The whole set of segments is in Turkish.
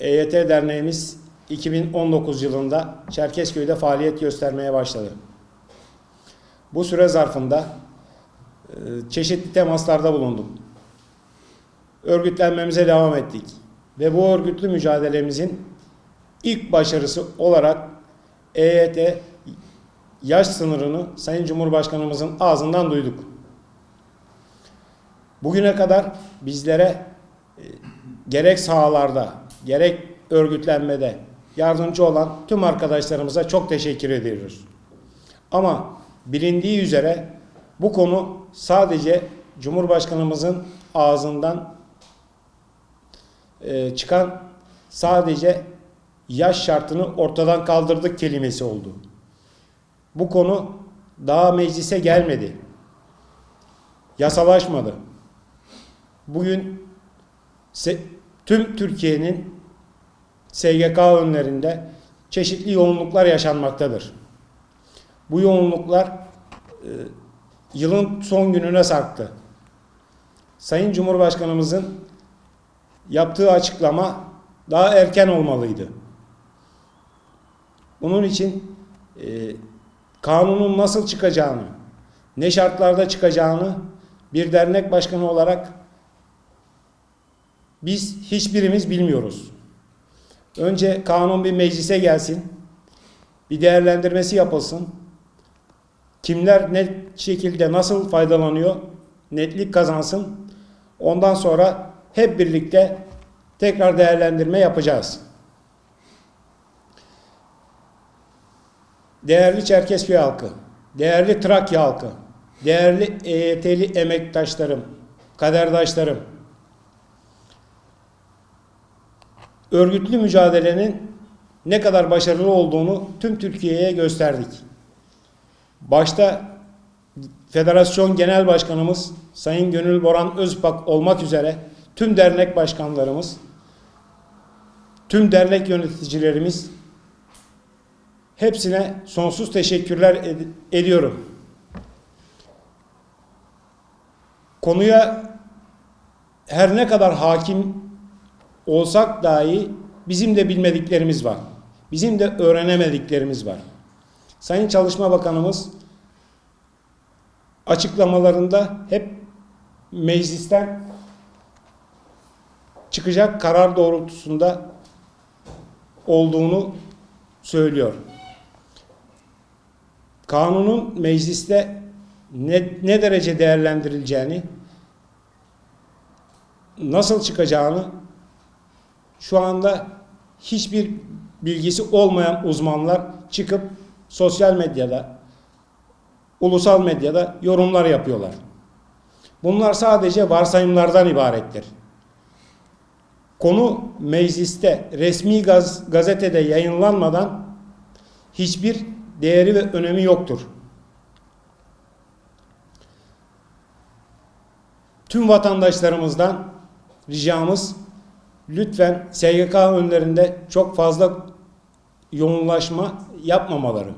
EYT Derneğimiz 2019 yılında Çerkezköy'de faaliyet göstermeye başladı. Bu süre zarfında e, çeşitli temaslarda bulundum. Örgütlenmemize devam ettik. Ve bu örgütlü mücadelemizin ilk başarısı olarak EYT yaş sınırını Sayın Cumhurbaşkanımızın ağzından duyduk. Bugüne kadar bizlere e, gerek sahalarda, gerek örgütlenmede yardımcı olan tüm arkadaşlarımıza çok teşekkür ediyoruz. Ama bilindiği üzere bu konu sadece Cumhurbaşkanımızın ağzından e, çıkan sadece yaş şartını ortadan kaldırdık kelimesi oldu. Bu konu daha meclise gelmedi. Yasalaşmadı. Bugün tüm Türkiye'nin SGK önlerinde çeşitli yoğunluklar yaşanmaktadır. Bu yoğunluklar e, yılın son gününe sarktı. Sayın Cumhurbaşkanımızın yaptığı açıklama daha erken olmalıydı. Bunun için e, kanunun nasıl çıkacağını, ne şartlarda çıkacağını bir dernek başkanı olarak biz hiçbirimiz bilmiyoruz. Önce kanun bir meclise gelsin, bir değerlendirmesi yapılsın. Kimler ne şekilde nasıl faydalanıyor, netlik kazansın. Ondan sonra hep birlikte tekrar değerlendirme yapacağız. Değerli Çerkezköy halkı, değerli Trakya halkı, değerli EYT'li emektaşlarım, kaderdaşlarım, örgütlü mücadelenin ne kadar başarılı olduğunu tüm Türkiye'ye gösterdik. Başta Federasyon Genel Başkanımız Sayın Gönül Boran Özpak olmak üzere tüm dernek başkanlarımız, tüm dernek yöneticilerimiz hepsine sonsuz teşekkürler ed- ediyorum. Konuya her ne kadar hakim olsak dahi bizim de bilmediklerimiz var. Bizim de öğrenemediklerimiz var. Sayın Çalışma Bakanımız açıklamalarında hep meclisten çıkacak karar doğrultusunda olduğunu söylüyor. Kanunun mecliste ne, ne derece değerlendirileceğini, nasıl çıkacağını şu anda hiçbir bilgisi olmayan uzmanlar çıkıp sosyal medyada, ulusal medyada yorumlar yapıyorlar. Bunlar sadece varsayımlardan ibarettir. Konu mecliste resmi gaz, gazetede yayınlanmadan hiçbir değeri ve önemi yoktur. Tüm vatandaşlarımızdan ricamız lütfen SGK önlerinde çok fazla yoğunlaşma yapmamaları.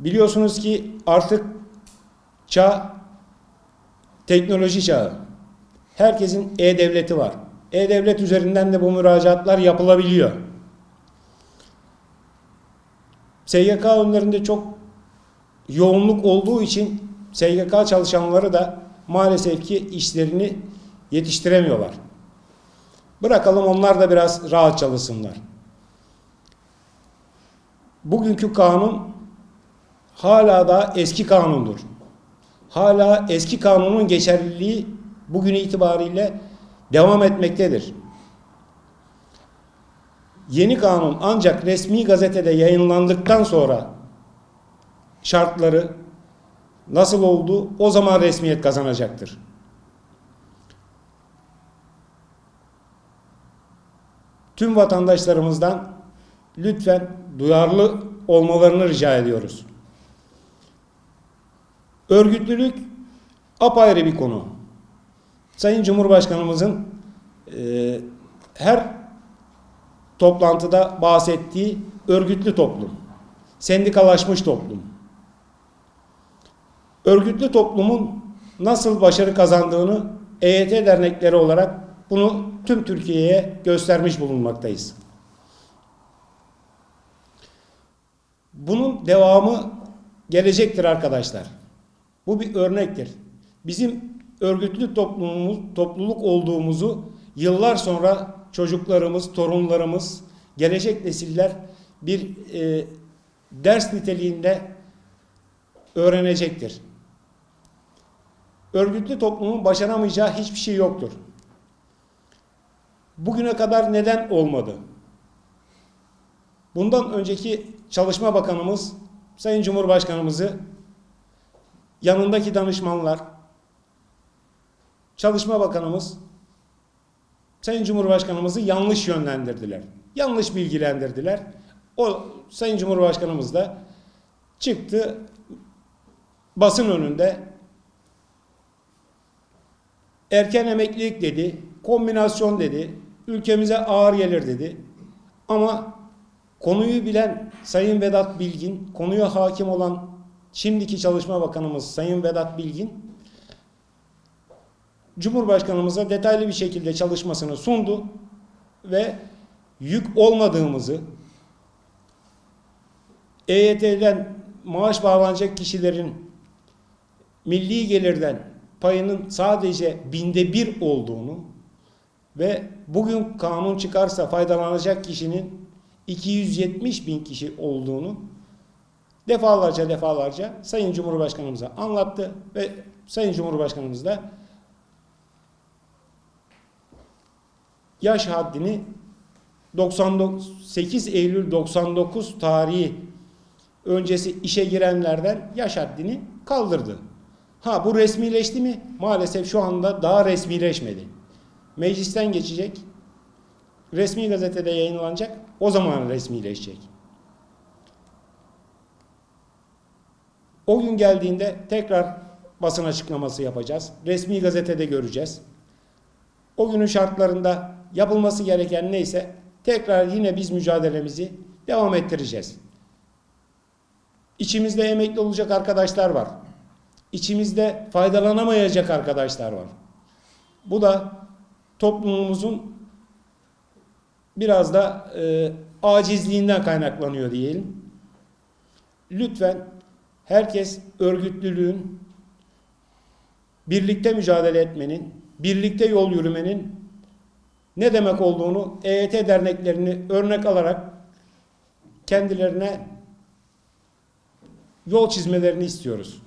Biliyorsunuz ki artık çağ teknoloji çağı. Herkesin e-devleti var. E-devlet üzerinden de bu müracaatlar yapılabiliyor. SGK önlerinde çok yoğunluk olduğu için SGK çalışanları da maalesef ki işlerini yetiştiremiyorlar. Bırakalım onlar da biraz rahat çalışsınlar. Bugünkü kanun hala da eski kanundur. Hala eski kanunun geçerliliği bugün itibariyle devam etmektedir. Yeni kanun ancak resmi gazetede yayınlandıktan sonra şartları nasıl oldu o zaman resmiyet kazanacaktır. Tüm vatandaşlarımızdan lütfen duyarlı olmalarını rica ediyoruz. Örgütlülük apayrı bir konu. Sayın Cumhurbaşkanımızın e, her toplantıda bahsettiği örgütlü toplum, sendikalaşmış toplum. Örgütlü toplumun nasıl başarı kazandığını EYT dernekleri olarak Bunu tüm Türkiye'ye göstermiş bulunmaktayız. Bunun devamı gelecektir arkadaşlar. Bu bir örnektir. Bizim örgütlü toplumumuz, topluluk olduğumuzu yıllar sonra çocuklarımız, torunlarımız, gelecek nesiller bir e, ders niteliğinde öğrenecektir. Örgütlü toplumun başaramayacağı hiçbir şey yoktur. Bugüne kadar neden olmadı? Bundan önceki Çalışma Bakanımız Sayın Cumhurbaşkanımızı yanındaki danışmanlar, Çalışma Bakanımız Sayın Cumhurbaşkanımızı yanlış yönlendirdiler. Yanlış bilgilendirdiler. O Sayın Cumhurbaşkanımız da çıktı basın önünde erken emeklilik dedi, kombinasyon dedi, ülkemize ağır gelir dedi. Ama konuyu bilen Sayın Vedat Bilgin, konuya hakim olan şimdiki Çalışma Bakanımız Sayın Vedat Bilgin, Cumhurbaşkanımıza detaylı bir şekilde çalışmasını sundu ve yük olmadığımızı, EYT'den maaş bağlanacak kişilerin milli gelirden payının sadece binde bir olduğunu ve bugün kanun çıkarsa faydalanacak kişinin 270 bin kişi olduğunu defalarca defalarca Sayın Cumhurbaşkanımıza anlattı ve Sayın Cumhurbaşkanımız da yaş haddini 98 Eylül 99 tarihi öncesi işe girenlerden yaş haddini kaldırdı. Ha bu resmileşti mi? Maalesef şu anda daha resmileşmedi. Meclisten geçecek. Resmi gazetede yayınlanacak. O zaman resmileşecek. O gün geldiğinde tekrar basın açıklaması yapacağız. Resmi gazetede göreceğiz. O günün şartlarında yapılması gereken neyse tekrar yine biz mücadelemizi devam ettireceğiz. İçimizde emekli olacak arkadaşlar var. İçimizde faydalanamayacak arkadaşlar var. Bu da toplumumuzun biraz da e, acizliğinden kaynaklanıyor diyelim. Lütfen herkes örgütlülüğün, birlikte mücadele etmenin, birlikte yol yürümenin ne demek olduğunu EYT derneklerini örnek alarak kendilerine yol çizmelerini istiyoruz.